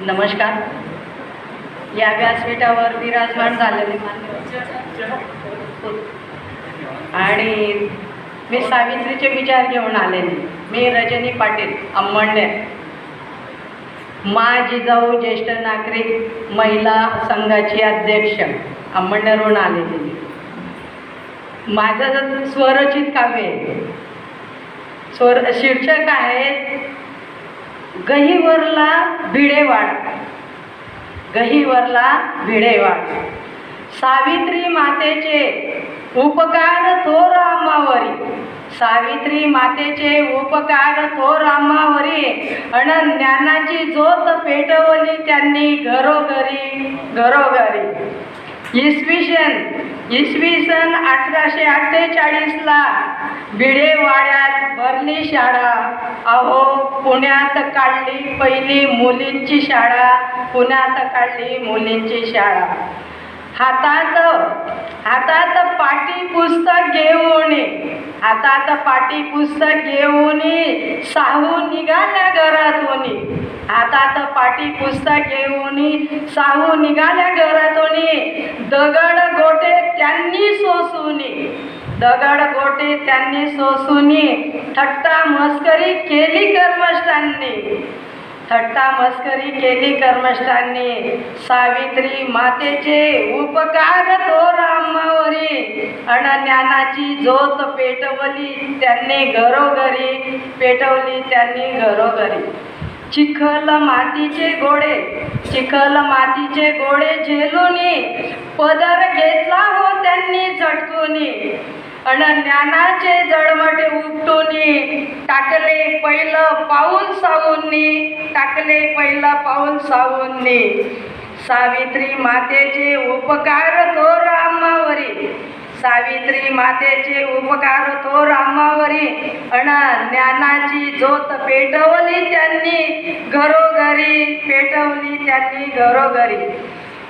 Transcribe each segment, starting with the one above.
नमस्कार. या व्यासपीठावर विराजमान झालेले आणि मी सावित्रीचे विचार घेऊन आलेले. मी रजनी पाटील अंमळनेर मा जिजाऊ ज्येष्ठ नागरिक महिला संघाची अध्यक्ष अंमळनेरहून आलेली. मी. माझं स्वरचित काव्य आहे. स्वर शीर्षक आहे गहीवरला भिडेवाड. गहीवरला भिडेवाड. सावित्री मातेचे उपकार थोर आम्हावरी सावित्री मातेचे उपकार थोर आम्हावरी अन ज्ञानाची जोत पेटवली त्यांनी घरोघरी घरोघरी. इसवी सन इसवी सन अठराशे अठ्ठेचाळीसला भिडेवाड्यात भरली शाळा. अहो पुण्यात काढली पहिली मुलींची शाळा. पुण्यात काढली मुलींची शाळा. हातात हातात पाटी पुस्तक घेऊन हातात पाटी पुस्तक घेऊन साहू निघाल्या घरातून. हातात पाटी पुस्तक घेऊन साहू निघाल्या घरातून सोसून. दगड गोटे त्यांनी सोसुनी. थट्टा मस्करी केली कर्मष्टांनी थट्टा मस्करी केली कर्मष्टांनी सावित्री मातेचे उपकार तो रामावरी. अन ज्ञानाची जोत पेटवली त्यांनी घरोघरी. पेटवली त्यांनी घरोघरी. चिखल मातीचे गोडे चिखल मातीचे गोडे झेलूनी पदर घेतला हो त्यांनी झटकूनी. अन ज्ञानाचे जळमटे उपटूनी टाकले पहिलं पाऊल सावूननी टाकले पहिलं पाऊल सावूंनी सावित्री मातेचे उपकार तो रामावरी. सावित्री मातेचे उपकार तो रामावरी. अन ज्ञानाची ज्योत पेटवली त्यांनी घरोघरी पेटवली त्यांनी घरोघरी.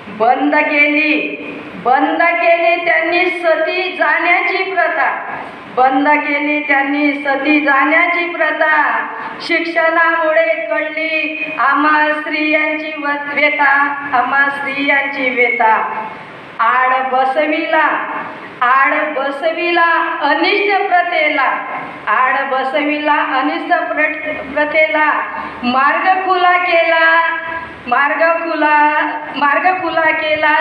बंद केली बंद केली त्यांनी सती जाण्याची प्रथा. बंद केली त्यांनी सती जाण्याची प्रथा. शिक्षणामुळे कळली आम्हा स्त्रियांची व- व्यथा आम्हा स्त्रियांची व्यथा. आड बसविला आड बसविला अनिष्ट प्रथेला आड बसविला अनिष्ट प्र- प्रथेला मार्ग खुला केला मार्ग खुला मार्ग खुला केला